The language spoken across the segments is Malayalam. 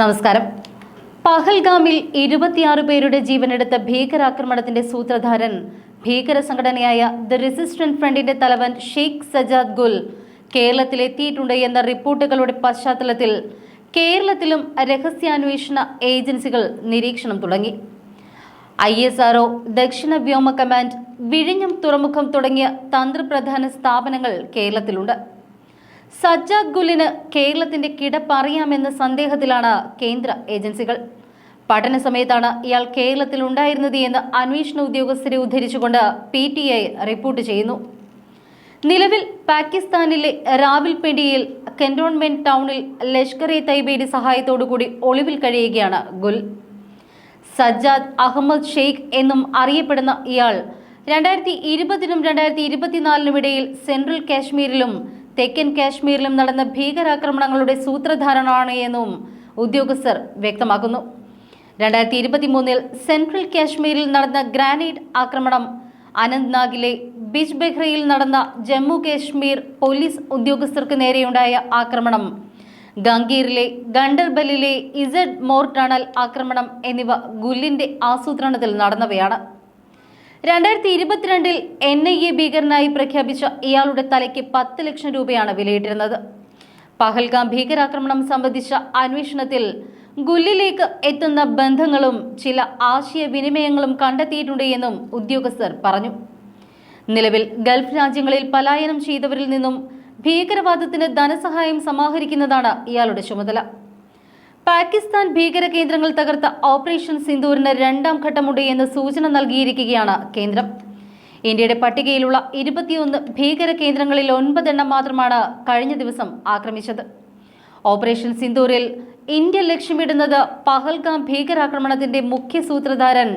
നമസ്കാരം. പഹൽഗാമിൽ ഇരുപത്തിയാറ് പേരുടെ ജീവനെടുത്ത ഭീകരാക്രമണത്തിന്റെ സൂത്രധാരൻ ഭീകര സംഘടനയായ ദ റെസിസ്റ്റന്റ് ഫ്രണ്ടിന്റെ തലവൻ ഷെയ്ഖ് സജാദ് ഗുൽ കേരളത്തിലെത്തിയിട്ടുണ്ട് എന്ന റിപ്പോർട്ടുകളുടെ പശ്ചാത്തലത്തിൽ കേരളത്തിലും രഹസ്യാന്വേഷണ ഏജൻസികൾ നിരീക്ഷണം തുടങ്ങി. ഐ എസ് ആർഒ ദക്ഷിണ വ്യോമ കമാൻഡ് വിഴിഞ്ഞം തുറമുഖം തുടങ്ങിയ തന്ത്രപ്രധാന സ്ഥാപനങ്ങൾ കേരളത്തിലുണ്ട്. സജ്ജാദ് ഗുലിന് കേരളത്തിന്റെ കിടപ്പറിയാമെന്ന സന്ദേഹത്തിലാണ് കേന്ദ്ര ഏജൻസികൾ. പഠന സമയത്താണ് ഇയാൾ കേരളത്തിൽ ഉണ്ടായിരുന്നത് എന്ന് അന്വേഷണ ഉദ്യോഗസ്ഥരെ ഉദ്ധരിച്ചുകൊണ്ട് പി ടി ഐ റിപ്പോർട്ട് ചെയ്യുന്നു. നിലവിൽ പാകിസ്ഥാനിലെ റാവിൽപിണ്ടിയിൽ കന്റോൺമെന്റ് ടൗണിൽ ലഷ്കർ ഇ തൈബയുടെ സഹായത്തോടുകൂടി ഒളിവിൽ കഴിയുകയാണ് ഗുൽ. സജ്ജാദ് അഹമ്മദ് ഷെയ്ഖ് എന്നും അറിയപ്പെടുന്ന ഇയാൾ രണ്ടായിരത്തി ഇരുപതിനും രണ്ടായിരത്തി ഇരുപത്തിനാലിനും ഇടയിൽ സെൻട്രൽ കാശ്മീരിലും തെക്കൻ കാശ്മീരിലും നടന്ന ഭീകരാക്രമണങ്ങളുടെ സൂത്രധാരണമാണ് എന്നും ഉദ്യോഗസ്ഥർ വ്യക്തമാക്കുന്നു. രണ്ടായിരത്തി ഇരുപത്തി മൂന്നിൽ സെൻട്രൽ കാശ്മീരിൽ നടന്ന ഗ്രാനൈറ്റ് ആക്രമണം അനന്ത്നാഗിലെ ബിജ് ബെഹ്റയിൽ നടന്ന ജമ്മു കാശ്മീർ പോലീസ് ഉദ്യോഗസ്ഥർക്ക് നേരെയുണ്ടായ ആക്രമണം ഗംഗീറിലെ ഗണ്ടർബലിലെ ഇസഡ് മോർ ടണൽ ആക്രമണം എന്നിവ ഗുല്ലിന്റെ ആസൂത്രണത്തിൽ നടന്നവയാണ്. രണ്ടായിരത്തി ഇരുപത്തിരണ്ടിൽ എൻ ഐ എ ഭീകരനായി പ്രഖ്യാപിച്ച ഇയാളുടെ തലയ്ക്ക് പത്ത് ലക്ഷം രൂപയാണ് വിലയിട്ടിരുന്നത്. പഹൽഗാം ഭീകരാക്രമണം സംബന്ധിച്ച അന്വേഷണത്തിൽ ഗുല്ലിലേക്ക് എത്തുന്ന ബന്ധങ്ങളും ചില ആശയവിനിമയങ്ങളും കണ്ടെത്തിയിട്ടുണ്ട് എന്നും ഉദ്യോഗസ്ഥർ പറഞ്ഞു. നിലവിൽ ഗൾഫ് രാജ്യങ്ങളിൽ പലായനം ചെയ്തവരിൽ നിന്നും ഭീകരവാദത്തിന് ധനസഹായം സമാഹരിക്കുന്നതാണ് ഇയാളുടെ ചുമതല. പാകിസ്ഥാൻ ഭീകര കേന്ദ്രങ്ങൾ തകർത്ത ഓപ്പറേഷൻ സിന്ദൂരിന് രണ്ടാം ഘട്ടമുണ്ട് എന്ന് സൂചന നൽകിയിരിക്കുകയാണ് കേന്ദ്രം. ഇന്ത്യയുടെ പട്ടികയിലുള്ള ഇരുപത്തിയൊന്ന് ഭീകര കേന്ദ്രങ്ങളിൽ ഒൻപതെണ്ണം മാത്രമാണ് കഴിഞ്ഞ ദിവസം ആക്രമിച്ചത്. ഓപ്പറേഷൻ സിന്ദൂരിൽ ഇന്ത്യ ലക്ഷ്യമിടുന്നത് പഹൽഗാം ഭീകരാക്രമണത്തിന്റെ മുഖ്യ സൂത്രധാരൻ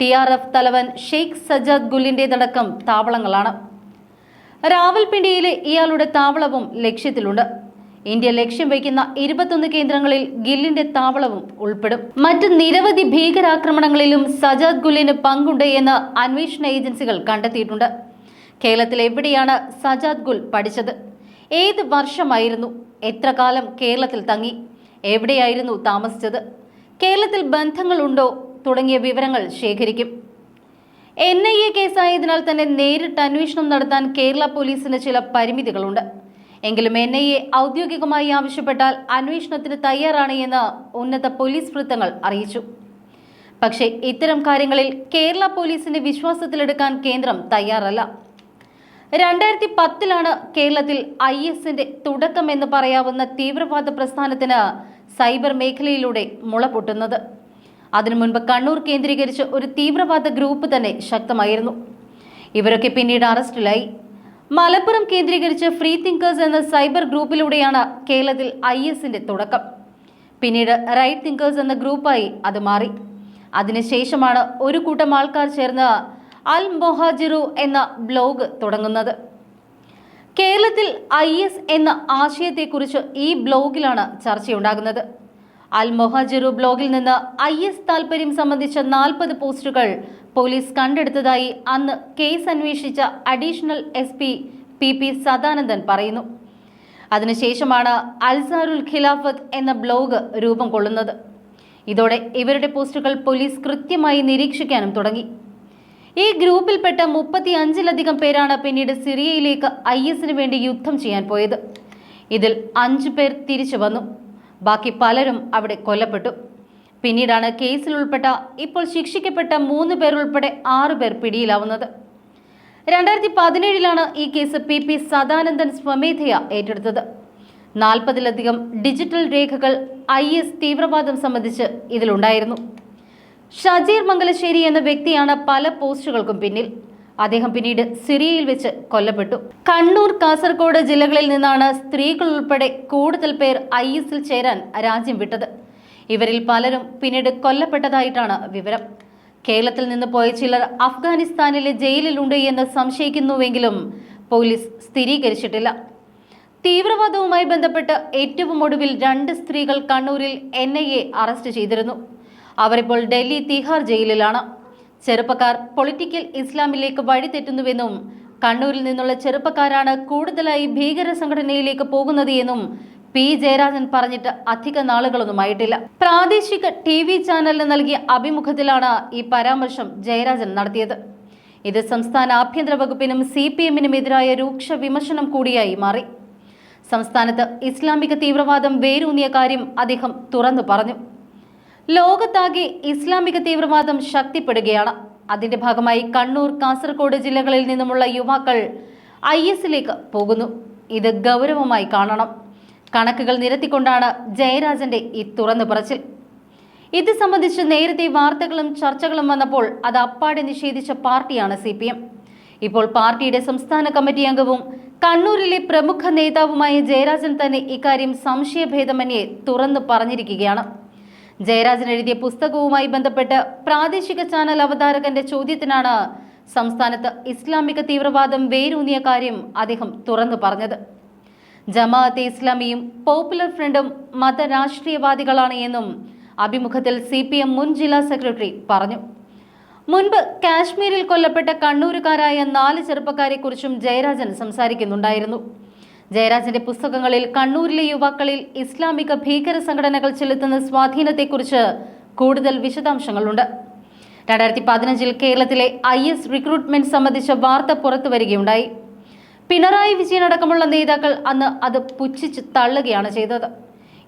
ടി ആർ എഫ് തലവൻ ഷെയ്ഖ് സജാദ് ഗുല്ലിന്റേതടക്കം താവളങ്ങളാണ്. രാവൽപിണ്ടിയിലെ ഇയാളുടെ താവളവും ലക്ഷ്യത്തിലുണ്ട്. ഇന്ത്യ ലക്ഷ്യം വയ്ക്കുന്ന ഇരുപത്തൊന്ന് കേന്ദ്രങ്ങളിൽ ഗില്ലിന്റെ താവളവും ഉൾപ്പെടും. മറ്റ് നിരവധി ഭീകരാക്രമണങ്ങളിലും സജാദ് ഗുല്ലിന് പങ്കുണ്ട് എന്ന് അന്വേഷണ ഏജൻസികൾ കണ്ടെത്തിയിട്ടുണ്ട്. കേരളത്തിൽ എവിടെയാണ് സജാദ് ഗുൽ പഠിച്ചത്? ഏത് വർഷമായിരുന്നു? എത്ര കാലം കേരളത്തിൽ തങ്ങി? എവിടെയായിരുന്നു താമസിച്ചത്? കേരളത്തിൽ ബന്ധങ്ങളുണ്ടോ തുടങ്ങിയ വിവരങ്ങൾ ശേഖരിക്കും. എൻ ഐ എ കേസായതിനാൽ തന്നെ നേരിട്ട് അന്വേഷണം നടത്താൻ കേരള പോലീസിന് ചില പരിമിതികളുണ്ട്. എങ്കിലും എൻ ഐ എ ഔദ്യോഗികമായി ആവശ്യപ്പെട്ടാൽ അന്വേഷണത്തിന് തയ്യാറാണ് എന്ന് ഉന്നത പോലീസ് വൃത്തങ്ങൾ അറിയിച്ചു. പക്ഷേ ഇത്തരം കാര്യങ്ങളിൽ കേരള പോലീസിന്റെ വിശ്വാസത്തിലെടുക്കാൻ കേന്ദ്രം തയ്യാറല്ല. രണ്ടായിരത്തി പത്തിലാണ് കേരളത്തിൽ ഐ എസിന്റെ തുടക്കം എന്ന് പറയാവുന്ന തീവ്രവാദ പ്രസ്ഥാനത്തിന് സൈബർ മേഖലയിലൂടെ മുള പൊട്ടുന്നത്. അതിനു മുൻപ് കണ്ണൂർ കേന്ദ്രീകരിച്ച് ഒരു തീവ്രവാദ ഗ്രൂപ്പ് തന്നെ ശക്തമായിരുന്നു. ഇവരൊക്കെ പിന്നീട് അറസ്റ്റിലായി. മലപ്പുറം കേന്ദ്രീകരിച്ച് ഫ്രീ തിങ്കേഴ്സ് എന്ന സൈബർ ഗ്രൂപ്പിലൂടെയാണ് കേരളത്തിൽ ഐ എസിന്റെ തുടക്കം. പിന്നീട് റൈറ്റ് തിങ്കേഴ്സ് എന്ന ഗ്രൂപ്പായി അത് മാറി. അതിനുശേഷമാണ് ഒരു കൂട്ടം ആൾക്കാർ ചേർന്ന് അൽ മൊഹാജിറു എന്ന ബ്ലോഗ് തുടങ്ങുന്നത്. കേരളത്തിൽ ഐ എസ് എന്ന ആശയത്തെക്കുറിച്ച് ഈ ബ്ലോഗിലാണ് ചർച്ചയുണ്ടാകുന്നത്. അൽ മൊഹാജിറു ബ്ലോഗിൽ നിന്ന് ഐ എസ് താൽപര്യം സംബന്ധിച്ച നാൽപ്പത് പോസ്റ്റുകൾ പോലീസ് കണ്ടെടുത്തതായി അന്ന് കേസ് അന്വേഷിച്ച additional S P P P Sadanandan പറയുന്നു. അതിനുശേഷമാണ് അൽസാറുൽ ഖിലാഫത്ത് എന്ന ബ്ലോഗ് രൂപം കൊള്ളുന്നത്. ഇതോടെ ഇവരുടെ പോസ്റ്റുകൾ പോലീസ് കൃത്യമായി നിരീക്ഷിക്കാനും തുടങ്ങി. ഈ ഗ്രൂപ്പിൽപ്പെട്ട മുപ്പത്തി അഞ്ചിലധികം പേരാണ് പിന്നീട് സിറിയയിലേക്ക് ഐ എസിന് വേണ്ടി യുദ്ധം ചെയ്യാൻ പോയത്. ഇതിൽ അഞ്ചു പേർ തിരിച്ചു വന്നു. ബാക്കി പലരും അവിടെ കൊല്ലപ്പെട്ടു. പിന്നീടാണ് കേസിൽ ഉൾപ്പെട്ട ഇപ്പോൾ ശിക്ഷിക്കപ്പെട്ട മൂന്ന് പേർ ഉൾപ്പെടെ ആറ് പേർ പിടിയിലാവുന്നത്. രണ്ടായിരത്തി പതിനേഴിലാണ് ഈ കേസ് പി പി സദാനന്ദൻ സ്വമേധയ ഏറ്റെടുത്തത്. നാൽപ്പതിലധികം ഡിജിറ്റൽ രേഖകൾ ഐ എസ് തീവ്രവാദം സംബന്ധിച്ച് ഇതിലുണ്ടായിരുന്നു. ഷജീർ മംഗലശ്ശേരി എന്ന വ്യക്തിയാണ് പല പോസ്റ്റുകൾക്കും പിന്നിൽ. അദ്ദേഹം പിന്നീട് സിറിയയിൽ വെച്ച് കൊല്ലപ്പെട്ടു. കണ്ണൂർ കാസർഗോഡ് ജില്ലകളിൽ നിന്നാണ് സ്ത്രീകൾ ഉൾപ്പെടെ കൂടുതൽ പേർ ഐ എസിൽ ചേരാൻ രാജ്യം വിട്ടത്. ഇവരിൽ പലരും പിന്നീട് കൊല്ലപ്പെട്ടതായിട്ടാണ് വിവരം. കേരളത്തിൽ നിന്ന് പോയ ചിലർ അഫ്ഗാനിസ്ഥാനിലെ ജയിലിലുണ്ട് എന്ന് സംശയിക്കുന്നുവെങ്കിലും പോലീസ് സ്ഥിരീകരിച്ചിട്ടില്ല. തീവ്രവാദവുമായി ബന്ധപ്പെട്ട് ഏറ്റവും ഒടുവിൽ രണ്ട് സ്ത്രീകൾ കണ്ണൂരിൽ എൻ ഐ എ അറസ്റ്റ് ചെയ്തിരുന്നു. അവരിപ്പോൾ ഡൽഹി തിഹാർ ജയിലിലാണ്. ചെറുപ്പക്കാർ പൊളിറ്റിക്കൽ ഇസ്ലാമിലേക്ക് വഴിതെറ്റുന്നുവെന്നും കണ്ണൂരിൽ നിന്നുള്ള ചെറുപ്പക്കാരാണ് കൂടുതലായി ഭീകര സംഘടനയിലേക്ക് പോകുന്നത് എന്നും പി ജയരാജൻ പറഞ്ഞിട്ട് അധിക നാളുകളൊന്നും ആയിട്ടില്ല. പ്രാദേശിക ടി വി ചാനലിന് നൽകിയ അഭിമുഖത്തിലാണ് ഈ പരാമർശം ജയരാജൻ നടത്തിയത്. ഇത് സംസ്ഥാന ആഭ്യന്തര വകുപ്പിനും സി പി എമ്മിനും എതിരായ രൂക്ഷ വിമർശനം കൂടിയായി മാറി. സംസ്ഥാനത്ത് ഇസ്ലാമിക തീവ്രവാദം വേരൂന്നിയ കാര്യം അദ്ദേഹം തുറന്നു പറഞ്ഞു. ലോകത്താകെ ഇസ്ലാമിക തീവ്രവാദം ശക്തിപ്പെടുകയാണ്. അതിന്റെ ഭാഗമായി കണ്ണൂർ കാസർഗോഡ് ജില്ലകളിൽ നിന്നുമുള്ള യുവാക്കൾ ഐ എസിലേക്ക് പോകുന്നു. ഇത് ഗൗരവമായി കാണണം. കണക്കുകൾ നിരത്തിക്കൊണ്ടാണ് ജയരാജന്റെ ഈ തുറന്നു പറച്ചിൽ ഇത് സംബന്ധിച്ച് നേരത്തെ വാർത്തകളും ചർച്ചകളും വന്നപ്പോൾ അത് അപ്പാടെ നിഷേധിച്ച പാർട്ടിയാണ് സി ഇപ്പോൾ പാർട്ടിയുടെ സംസ്ഥാന കമ്മിറ്റി അംഗവും കണ്ണൂരിലെ പ്രമുഖ നേതാവുമായ ജയരാജൻ തന്നെ ഇക്കാര്യം സംശയഭേദമന്യേ തുറന്നു പറഞ്ഞിരിക്കുകയാണ്. ജയരാജൻ എഴുതിയ പുസ്തകവുമായി ബന്ധപ്പെട്ട് പ്രാദേശിക ചാനൽ അവതാരകന്റെ ചോദ്യത്തിനാണ് സംസ്ഥാനത്ത് ഇസ്ലാമിക തീവ്രവാദം വേരൂന്നിയ കാര്യം അദ്ദേഹം തുറന്നു പറഞ്ഞത്. ജമാഅത്തെ ഇസ്ലാമിയും പോപ്പുലർ ഫ്രണ്ടും മതരാഷ്ട്രീയവാദികളാണ് എന്നും അഭിമുഖത്തിൽ സി പി എം മുൻ ജില്ലാ സെക്രട്ടറി പറഞ്ഞു. മുൻപ് കാശ്മീരിൽ കൊല്ലപ്പെട്ട കണ്ണൂരുകാരായ നാല് ചെറുപ്പക്കാരെക്കുറിച്ചും ജയരാജൻ സംസാരിക്കുന്നുണ്ടായിരുന്നു. ജയരാജന്റെ പുസ്തകങ്ങളിൽ കണ്ണൂരിലെ യുവാക്കളിൽ ഇസ്ലാമിക ഭീകര സംഘടനകൾ ചെലുത്തുന്ന സ്വാധീനത്തെക്കുറിച്ച് കൂടുതൽ വിശദാംശങ്ങളുണ്ട്. രണ്ടായിരത്തി പതിനഞ്ചിൽ കേരളത്തിലെ ഐ എസ് റിക്രൂട്ട്മെന്റ് സംബന്ധിച്ച വാർത്ത പുറത്തു വരികയുണ്ടായി. പിണറായി വിജയൻ അടക്കമുള്ള നേതാക്കൾ അന്ന് അത് പുച്ഛിച്ച് തള്ളുകയാണ് ചെയ്തത്.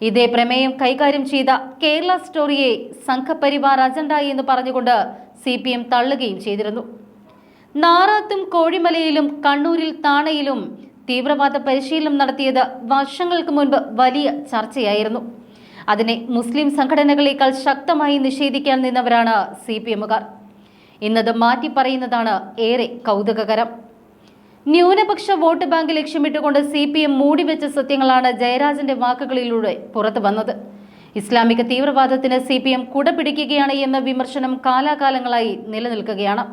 ഇതേ പ്രമേയം കൈകാര്യം ചെയ്ത കേരള സ്റ്റോറിയെ സംഘപരിവാർ അജണ്ട എന്ന് പറഞ്ഞുകൊണ്ട് സി പി എം തള്ളുകയും ചെയ്തിരുന്നു. നാറാത്തും കോഴിമലയിലും കണ്ണൂരിൽ താണയിലും തീവ്രവാദ പരിശീലനം നടത്തിയത് വർഷങ്ങൾക്ക് മുൻപ് വലിയ ചർച്ചയായിരുന്നു. അതിനെ മുസ്ലിം സംഘടനകളേക്കാൾ ശക്തമായി നിഷേധിക്കാൻ നിന്നവരാണ് സി പി എമ്മുകാർ. ഇന്നത് മാറ്റി പറയുന്നതാണ് ഏറെ കൗതുകകരം. ന്യൂനപക്ഷ വോട്ട് ബാങ്ക് ലക്ഷ്യമിട്ടുകൊണ്ട് സി പി എം മൂടിവെച്ച സത്യങ്ങളാണ് ജയരാജന്റെ വാക്കുകളിലൂടെ പുറത്തു വന്നത്. ഇസ്ലാമിക തീവ്രവാദത്തിന് സി പി എം കുടപിടിക്കുകയാണ് എന്ന വിമർശനം കാലാകാലങ്ങളായി നിലനിൽക്കുകയാണ്.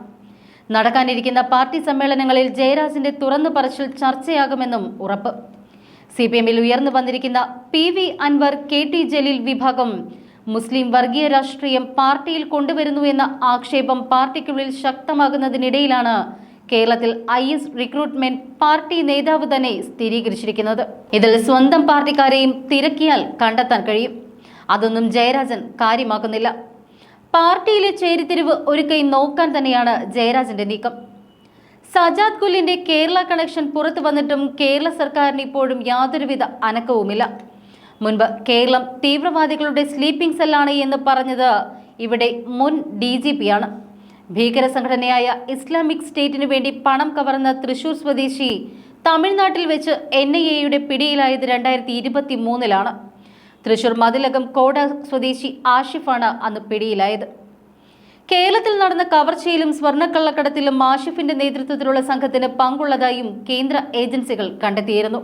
നടക്കാനിരിക്കുന്ന പാർട്ടി സമ്മേളനങ്ങളിൽ ജയരാജിന്റെ തുറന്നു പറച്ചിൽ ചർച്ചയാകുമെന്നും ഉറപ്പ്. സി പി എമ്മിൽ ഉയർന്നു വന്നിരിക്കുന്ന P V Anvar K T Jaleel വിഭാഗം മുസ്ലിം വർഗീയ രാഷ്ട്രീയം പാർട്ടിയിൽ കൊണ്ടുവരുന്നു എന്ന ആക്ഷേപം പാർട്ടിക്കുള്ളിൽ ശക്തമാകുന്നതിനിടയിലാണ് കേരളത്തിൽ ഐ എസ് റിക്രൂട്ട്മെന്റ് പാർട്ടി നേതാവ് തന്നെ സ്ഥിരീകരിച്ചിരിക്കുന്നത്. ഇതിൽ സ്വന്തം പാർട്ടിക്കാരെയും തിരക്കിയാൽ കണ്ടെത്താൻ കഴിയും. അതൊന്നും ജയരാജൻ കാര്യമാക്കുന്നില്ല. പാർട്ടിയിലെ ചേരിതിരിവ് ഒരു കൈ നോക്കാൻ തന്നെയാണ് ജയരാജന്റെ നീക്കം. സജാദ് കുല്ലിന്റെ കേരള കണക്ഷൻ പുറത്തു വന്നിട്ടും കേരള സർക്കാരിന് ഇപ്പോഴും യാതൊരുവിധ അനക്കവുമില്ല. മുൻപ് കേരളം തീവ്രവാദികളുടെ സ്ലീപ്പിംഗ് സെല്ലാണ് എന്ന് പറഞ്ഞത് ഇവിടെ മുൻ ഡി ജി പി ആണ്. ഭീകര സംഘടനയായ ഇസ്ലാമിക് സ്റ്റേറ്റിനു വേണ്ടി പണം കവർന്ന തൃശൂർ സ്വദേശി തമിഴ്നാട്ടിൽ വെച്ച് എൻ ഐ എയുടെ പിടിയിലായത് രണ്ടായിരത്തി ഇരുപത്തി മൂന്നിലാണ് തൃശൂർ മതിലകം കോട സ്വദേശി ആഷിഫാണ് അന്ന് പിടിയിലായത്. കേരളത്തിൽ നടന്ന കവർച്ചയിലും സ്വർണക്കള്ളക്കടത്തിലും ആഷിഫിന്റെ നേതൃത്വത്തിലുള്ള സംഘത്തിന് പങ്കുള്ളതായും കേന്ദ്ര ഏജൻസികൾ കണ്ടെത്തിയിരുന്നു.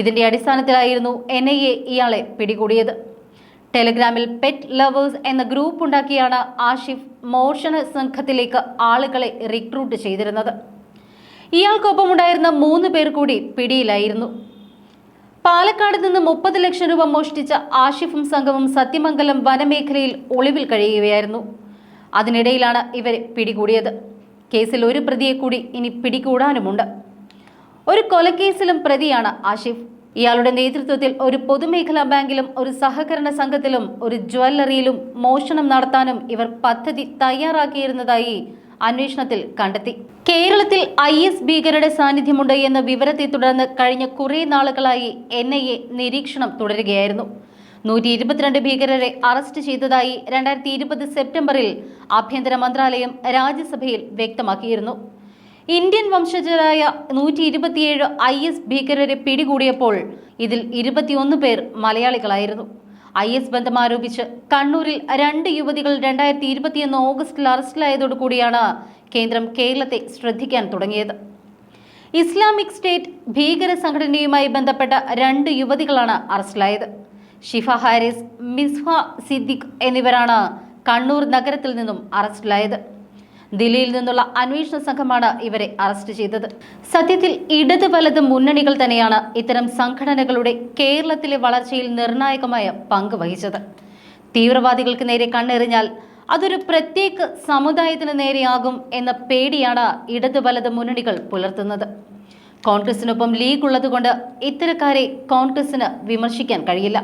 ഇതിന്റെ അടിസ്ഥാനത്തിലായിരുന്നു എൻ ഐ എ ഇയാളെ പിടികൂടിയത്. ടെലഗ്രാമിൽ പെറ്റ് ലവേഴ്സ് എന്ന ഗ്രൂപ്പ് ഉണ്ടാക്കിയാണ് ആഷിഫ് മോഷണ സംഘത്തിലേക്ക് ആളുകളെ റിക്രൂട്ട് ചെയ്തിരുന്നത്. ഇയാൾക്കൊപ്പമുണ്ടായിരുന്ന മൂന്ന് പേർ കൂടി പിടിയിലായിരുന്നു. പാലക്കാട് നിന്ന് മുപ്പത് ലക്ഷം രൂപ മോഷ്ടിച്ച ആഷിഫും സംഘവും സത്യമംഗലം വനമേഖലയിൽ ഒളിവിൽ കഴിയുകയായിരുന്നു. അതിനിടയിലാണ് ഇവരെ പിടികൂടിയത്. കേസിൽ ഒരു പ്രതിയെ കൂടി ഇനി പിടികൂടാനുമുണ്ട്. ഒരു കൊലക്കേസിലും പ്രതിയാണ് ആഷിഫ്. ഇയാളുടെ നേതൃത്വത്തിൽ ഒരു പൊതുമേഖലാ ബാങ്കിലും ഒരു സഹകരണ സംഘത്തിലും ഒരു ജ്വല്ലറിയിലും മോഷണം നടത്താനും ഇവർ പദ്ധതി തയ്യാറാക്കിയിരുന്നതായി അന്വേഷണത്തിൽ കണ്ടെത്തി. കേരളത്തിൽ ഐ എസ് ഭീകരരുടെ സാന്നിധ്യമുണ്ട് എന്ന വിവരത്തെ തുടർന്ന് കഴിഞ്ഞ കുറേ നാളുകളായി എൻ ഐ എ നിരീക്ഷണം തുടരുകയായിരുന്നു. നൂറ്റി ഇരുപത്തിരണ്ട് ഭീകരരെ അറസ്റ്റ് ചെയ്തതായി രണ്ടായിരത്തി ഇരുപത് സെപ്റ്റംബറിൽ ആഭ്യന്തര മന്ത്രാലയം രാജ്യസഭയിൽ വ്യക്തമാക്കിയിരുന്നു. ഇന്ത്യൻ വംശജരായ നൂറ്റി ഇരുപത്തിയേഴ് ഐ എസ് ഭീകരരെ പിടികൂടിയപ്പോൾ ഇതിൽ ഇരുപത്തിയൊന്ന് പേർ മലയാളികളായിരുന്നു. ഐ എസ് ബന്ധം ആരോപിച്ച് കണ്ണൂരിൽ രണ്ട് യുവതികൾ രണ്ടായിരത്തി ഇരുപത്തിയൊന്ന് ഓഗസ്റ്റിൽ അറസ്റ്റിലായതോടുകൂടിയാണ് കേന്ദ്രം കേരളത്തെ ശ്രദ്ധിക്കാൻ തുടങ്ങിയത്. ഇസ്ലാമിക് സ്റ്റേറ്റ് ഭീകര സംഘടനയുമായി ബന്ധപ്പെട്ട രണ്ട് യുവതികളാണ് അറസ്റ്റിലായത്. ഷിഫ ഹാരിസ് മിസ്ഫ സിദ്ദിഖ് എന്നിവരാണ് കണ്ണൂർ നഗരത്തിൽ നിന്നും അറസ്റ്റിലായത്. ദില്ലിയിൽ നിന്നുള്ള അന്വേഷണ സംഘമാണ് ഇവരെ അറസ്റ്റ് ചെയ്തത്. സത്യത്തിൽ ഇടത് വലത് മുന്നണികൾ തന്നെയാണ് ഇത്തരം സംഘടനകളുടെ കേരളത്തിലെ വളർച്ചയിൽ നിർണായകമായ പങ്ക് വഹിച്ചത്. തീവ്രവാദികൾക്ക് നേരെ കണ്ണെറിഞ്ഞാൽ അതൊരു പ്രത്യേക സമുദായത്തിന് നേരെയാകും എന്ന പേടിയാണ് ഇടത് വലത് മുന്നണികൾ പുലർത്തുന്നത്. കോൺഗ്രസിനൊപ്പം ലീഗ് ഉള്ളതുകൊണ്ട് ഇത്തരക്കാരെ കോൺഗ്രസിന് വിമർശിക്കാൻ കഴിയില്ല.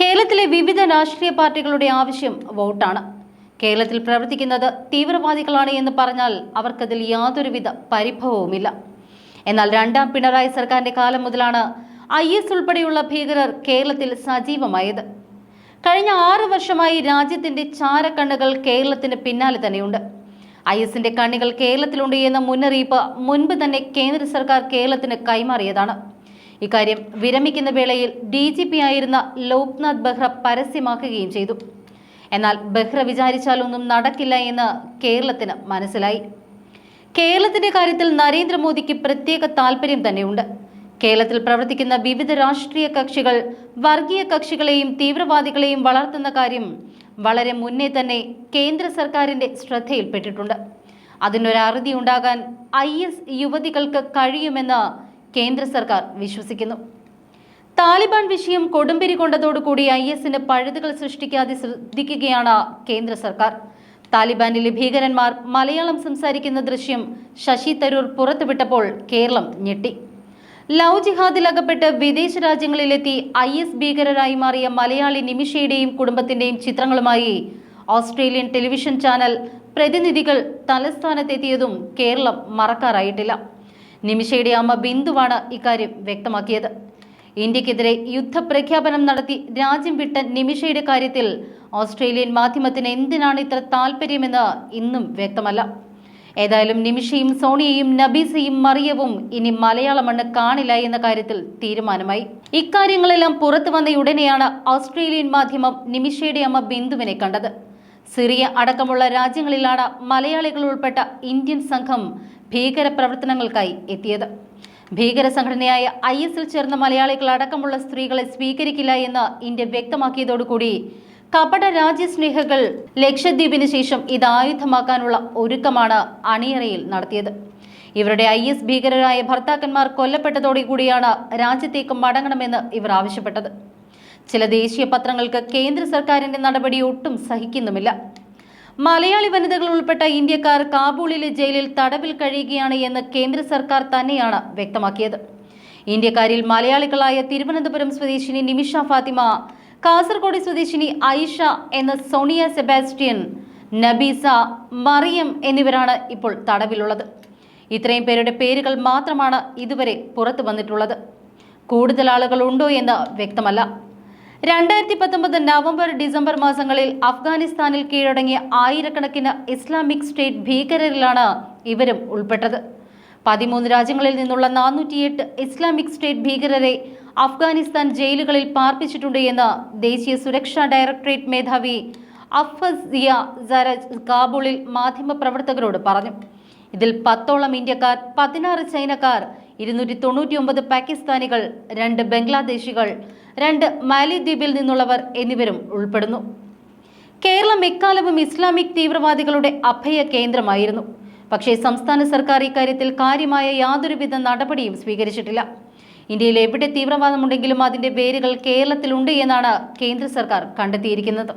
കേരളത്തിലെ വിവിധ രാഷ്ട്രീയ പാർട്ടികളുടെ ആവശ്യം വോട്ടാണ്. കേരളത്തിൽ പ്രവർത്തിക്കുന്നത് തീവ്രവാദികളാണ് എന്ന് പറഞ്ഞാൽ അവർക്കതിൽ യാതൊരുവിധ പരിഭവവുമില്ല. എന്നാൽ രണ്ടാം പിണറായി സർക്കാരിന്റെ കാലം മുതലാണ് ഐ എസ് ഉൾപ്പെടെയുള്ള ഭീകരർ കേരളത്തിൽ സജീവമായത്. കഴിഞ്ഞ ആറ് വർഷമായി രാജ്യത്തിന്റെ ചാരക്കണ്ണുകൾ കേരളത്തിന് പിന്നാലെ തന്നെയുണ്ട്. ഐ എസിന്റെ കണ്ണികൾ കേരളത്തിലുണ്ട് എന്ന മുന്നറിയിപ്പ് മുൻപ് തന്നെ കേന്ദ്ര സർക്കാർ കേരളത്തിന് കൈമാറിയതാണ്. ഇക്കാര്യം വിരമിക്കുന്ന വേളയിൽ ഡി ജി പി ആയിരുന്ന ലോക്നാഥ് ബെഹ്റ പരസ്യമാക്കുകയും ചെയ്തു. എന്നാൽ ബെഹ്റ വിചാരിച്ചാലൊന്നും നടക്കില്ല എന്ന് കേരളത്തിന് മനസ്സിലായി. കേരളത്തിന്റെ കാര്യത്തിൽ നരേന്ദ്രമോദിക്ക് പ്രത്യേക താല്പര്യം തന്നെയുണ്ട്. കേരളത്തിൽ പ്രവർത്തിക്കുന്ന വിവിധ രാഷ്ട്രീയ കക്ഷികൾ വർഗീയ കക്ഷികളെയും തീവ്രവാദികളെയും വളർത്തുന്ന കാര്യം വളരെ മുന്നേ തന്നെ കേന്ദ്ര സർക്കാരിന്റെ ശ്രദ്ധയിൽപ്പെട്ടിട്ടുണ്ട്. അതിനൊരു അറുതി ഉണ്ടാകാൻ ഐ എസ് യുവതികൾക്ക് കഴിയുമെന്ന് കേന്ദ്ര സർക്കാർ വിശ്വസിക്കുന്നു. താലിബാൻ വിഷയം കൊടുമ്പിരി കൊണ്ടതോടുകൂടി ഐ എസിന് പഴുതുകൾ സൃഷ്ടിക്കാതെ ശ്രദ്ധിക്കുകയാണ് കേന്ദ്ര സർക്കാർ. താലിബാനിലെ ഭീകരന്മാർ മലയാളം സംസാരിക്കുന്ന ദൃശ്യം ശശി തരൂർ പുറത്തുവിട്ടപ്പോൾ കേരളം ഞെട്ടി. ലവ് ജിഹാദിൽ അകപ്പെട്ട് വിദേശ രാജ്യങ്ങളിലെത്തി ഐ എസ് ഭീകരരായി മാറിയ മലയാളി നിമിഷയുടെയും കുടുംബത്തിന്റെയും ചിത്രങ്ങളുമായി ഓസ്ട്രേലിയൻ ടെലിവിഷൻ ചാനൽ പ്രതിനിധികൾ തലസ്ഥാനത്തെത്തിയതും കേരളം മറക്കാറായിട്ടില്ല. നിമിഷയുടെ അമ്മ ബിന്ദുവാണ് ഇക്കാര്യം വ്യക്തമാക്കിയത്. ഇന്ത്യക്കെതിരെ യുദ്ധപ്രഖ്യാപനം നടത്തി രാജ്യം വിട്ട നിമിഷയുടെ കാര്യത്തിൽ ഓസ്ട്രേലിയൻ മാധ്യമത്തിന് എന്തിനാണ് ഇത്ര താല്പര്യമെന്ന് ഇന്നും വ്യക്തമല്ല. ഏതായാലും നിമിഷയും സോണിയയും നബീസയും മറിയവും ഇനി മലയാള മണ്ണ് കാണില്ല എന്ന കാര്യത്തിൽ തീരുമാനമായി. ഇക്കാര്യങ്ങളെല്ലാം പുറത്തു വന്ന ഉടനെയാണ് ഓസ്ട്രേലിയൻ മാധ്യമം നിമിഷയുടെ അമ്മ ബിന്ദുവിനെ കണ്ടത്. സിറിയ അടക്കമുള്ള രാജ്യങ്ങളിലാണ് മലയാളികൾ ഉൾപ്പെട്ട ഇന്ത്യൻ സംഘം ഭീകര പ്രവർത്തനങ്ങൾക്കായി എത്തിയത്. ഭീകര സംഘടനയായ ഐ എസിൽ ചേർന്ന മലയാളികൾ അടക്കമുള്ള സ്ത്രീകളെ സ്വീകരിക്കില്ല എന്ന് ഇന്ത്യ വ്യക്തമാക്കിയതോടുകൂടി കപട രാജ്യസ്നേഹകൾ ലക്ഷദ്വീപിന് ശേഷം ഇത് ആയുധമാക്കാനുള്ള ഒരുക്കമാണ് അണിയറയിൽ നടത്തിയത്. ഇവരുടെ ഐ എസ് ഭീകരരായ ഭർത്താക്കന്മാർ കൊല്ലപ്പെട്ടതോടുകൂടിയാണ് രാജ്യത്തേക്ക് മടങ്ങണമെന്ന് ഇവർ ആവശ്യപ്പെട്ടത്. ചില ദേശീയ പത്രങ്ങൾക്ക് കേന്ദ്ര സർക്കാരിന്റെ നടപടി ഒട്ടും സഹിക്കുന്നുമില്ല. മലയാളി വനിതകൾ ഉൾപ്പെട്ട ഇന്ത്യക്കാർ കാബൂളിലെ ജയിലിൽ തടവിൽ കഴിയുകയാണ് എന്ന് കേന്ദ്ര സർക്കാർ തന്നെയാണ് വ്യക്തമാക്കിയത്. ഇന്ത്യക്കാരിൽ മലയാളികളായ തിരുവനന്തപുരം സ്വദേശിനി നിമിഷ ഫാത്തിമ കാസർഗോഡ് സ്വദേശിനി ഐഷ എന്ന സോണിയ സെബാസ്റ്റ്യൻ നബീസ മറിയം എന്നിവരാണ് ഇപ്പോൾ തടവിലുള്ളത്. ഇത്രയും പേരുടെ പേരുകൾ മാത്രമാണ് ഇതുവരെ പുറത്തു വന്നിട്ടുള്ളത് കൂടുതൽ ആളുകൾ ഉണ്ടോ എന്ന് വ്യക്തമല്ല. രണ്ടായിരത്തി പത്തൊമ്പത് നവംബർ ഡിസംബർ മാസങ്ങളിൽ അഫ്ഗാനിസ്ഥാനിൽ കീഴടങ്ങിയ ആയിരക്കണക്കിന് ഇസ്ലാമിക് സ്റ്റേറ്റ് ഭീകരരിലാണ് ഇവരും ഉൾപ്പെട്ടത്. പതിമൂന്ന് രാജ്യങ്ങളിൽ നിന്നുള്ള നാനൂറ്റിയെട്ട് ഇസ്ലാമിക് സ്റ്റേറ്റ് ഭീകരരെ അഫ്ഗാനിസ്ഥാൻ ജയിലുകളിൽ പാർപ്പിച്ചിട്ടുണ്ട് എന്ന് ദേശീയ സുരക്ഷാ ഡയറക്ടറേറ്റ് മേധാവി അഫസിയ സരജ് കാബൂളിൽ മാധ്യമപ്രവർത്തകരോട് പറഞ്ഞു. ഇതിൽ പത്തോളം ഇന്ത്യക്കാർ പതിനാറ് ചൈനക്കാർ ഇരുന്നൂറ്റി തൊണ്ണൂറ്റി ഒമ്പത് പാകിസ്ഥാനികൾ രണ്ട് ബംഗ്ലാദേശികൾ രണ്ട് മാലിദ്വീപിൽ നിന്നുള്ളവർ എന്നിവരും ഉൾപ്പെടുന്നു. കേരളം എക്കാലവും ഇസ്ലാമിക് തീവ്രവാദികളുടെ അഭയ കേന്ദ്രമായിരുന്നു. പക്ഷേ സംസ്ഥാന സർക്കാർ ഇക്കാര്യത്തിൽ കാര്യമായ യാതൊരുവിധ നടപടിയും സ്വീകരിച്ചിട്ടില്ല. ഇന്ത്യയിൽ എവിടെ തീവ്രവാദമുണ്ടെങ്കിലും അതിന്റെ വേരുകൾ കേരളത്തിലുണ്ട് എന്നാണ് കേന്ദ്ര സർക്കാർ കണ്ടെത്തിയിരിക്കുന്നത്.